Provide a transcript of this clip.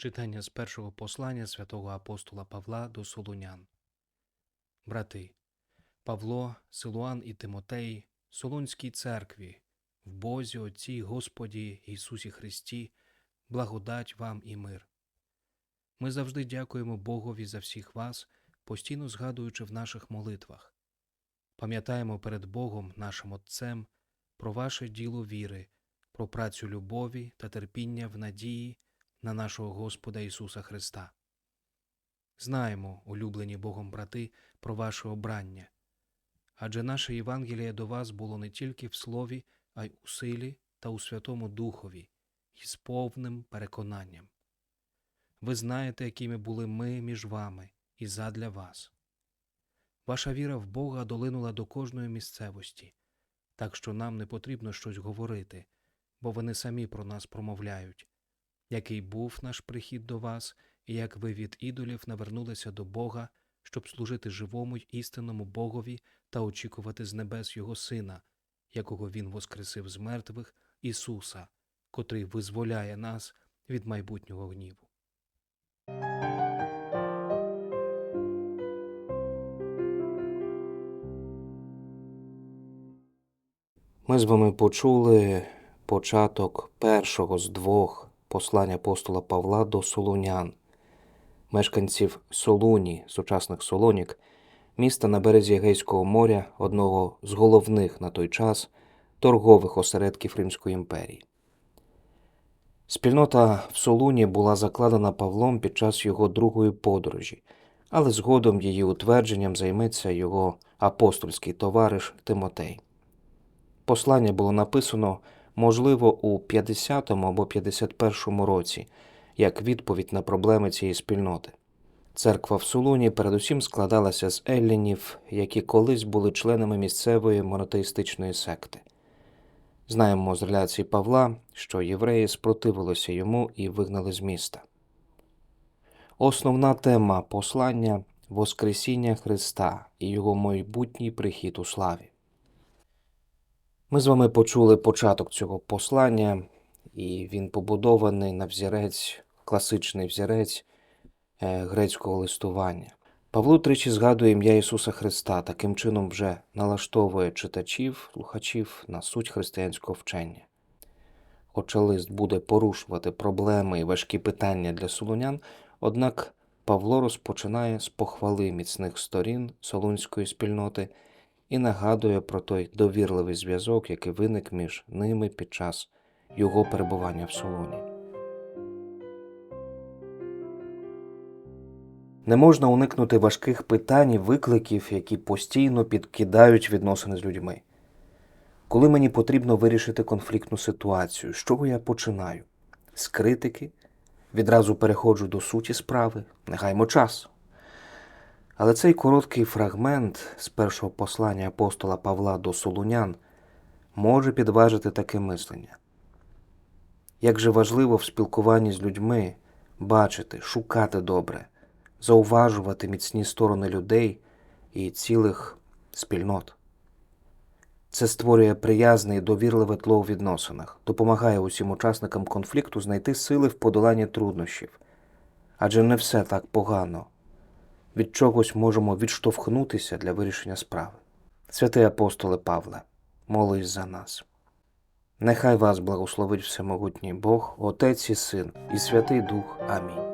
Читання з першого послання святого апостола Павла до Солунян. Брати, Павло, Силуан і Тимотей, Солунській церкві, в Бозі Отці Господі Ісусі Христі, благодать вам і мир. Ми завжди дякуємо Богові за всіх вас, постійно згадуючи в наших молитвах. Пам'ятаємо перед Богом, нашим Отцем, про ваше діло віри, про працю любові та терпіння в надії на нашого Господа Ісуса Христа. Знаємо, улюблені Богом брати, про ваше обрання, адже наше Євангеліє до вас було не тільки в слові, а й у силі та у Святому Духові, і з повним переконанням. Ви знаєте, якими були ми між вами і задля вас. Ваша віра в Бога долинула до кожної місцевості, так що нам не потрібно щось говорити, бо вони самі про нас промовляють який був наш прихід до вас, і як ви від ідолів навернулися до Бога, щоб служити живому й істинному Богові та очікувати з небес Його Сина, якого Він воскресив з мертвих, Ісуса, котрий визволяє нас від майбутнього гніву. Ми з вами почули початок першого з двох послань апостола Павла до Солунян, мешканців Солуні, сучасних Солонік, міста на березі Егейського моря, одного з головних на той час торгових осередків Римської імперії. Спільнота в Солуні була закладена Павлом під час його другої подорожі, але згодом її утвердженням займеться його апостольський товариш Тимотей. Послання було написано можливо, у 50-му або 51-му році, як відповідь на проблеми цієї спільноти. Церква в Солуні передусім складалася з еллінів, які колись були членами місцевої монотеїстичної секти. Знаємо з реляції Павла, що євреї спротивилися йому і вигнали з міста. Основна тема послання Воскресіння Христа і його майбутній прихід у славі. Ми з вами почули початок цього послання, і він побудований на взірець, класичний взірець е, грецького листування. Павло тричі згадує ім'я Ісуса Христа, таким чином вже налаштовує читачів, слухачів на суть християнського вчення. Хоча лист буде порушувати проблеми і важкі питання для солунян, однак Павло розпочинає з похвали міцних сторін солунської спільноти і нагадує про той довірливий зв'язок, який виник між ними під час його перебування в Солоні. Не можна уникнути важких питань і викликів, які постійно підкидають відносини з людьми. Коли мені потрібно вирішити конфліктну ситуацію, з чого я починаю? З критики, відразу переходжу до суті справи, не гаймо час. Але цей короткий фрагмент з першого послання апостола Павла до Солунян може підважити таке мислення. Як же важливо в спілкуванні з людьми бачити, шукати добре, зауважувати міцні сторони людей і цілих спільнот. Це створює приязне і довірливе тло у відносинах, допомагає усім учасникам конфлікту знайти сили в подоланні труднощів. Адже не все так погано від чогось можемо відштовхнутися для вирішення справи. Святий апостоле Павле, молись за нас. Нехай вас благословить Всемогутній Бог, Отець і Син, і Святий Дух. Амінь.